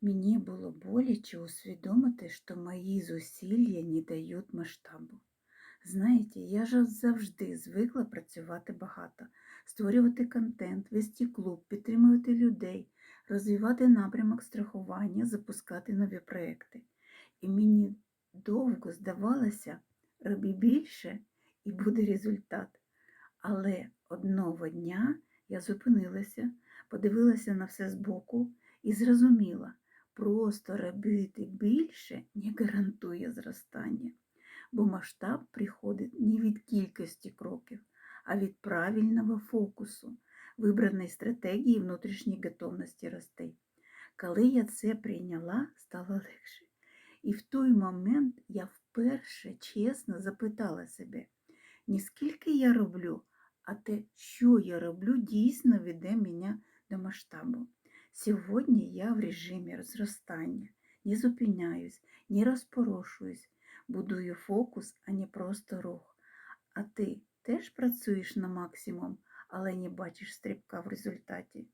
Мені було боляче усвідомити, що мої зусилля не дають масштабу. Знаєте, я ж завжди звикла працювати багато, створювати контент, вести клуб, підтримувати людей, розвивати напрямок страхування, запускати нові проекти. І мені довго здавалося, роби більше і буде результат. Але одного дня я зупинилася, подивилася на все збоку і зрозуміла, просто робити більше не гарантує зростання, бо масштаб приходить не від кількості кроків, а від правильного фокусу, вибраної стратегії внутрішньої готовності рости. Коли я це прийняла, стало легше. І в той момент я вперше чесно запитала себе, не скільки я роблю, а те, що я роблю, дійсно веде мене до масштабу. Сьогодні я в режимі розростання, не зупиняюсь, не розпорошуюсь, будую фокус, а не просто рух. А ти теж працюєш на максимум, але не бачиш стрибка в результаті.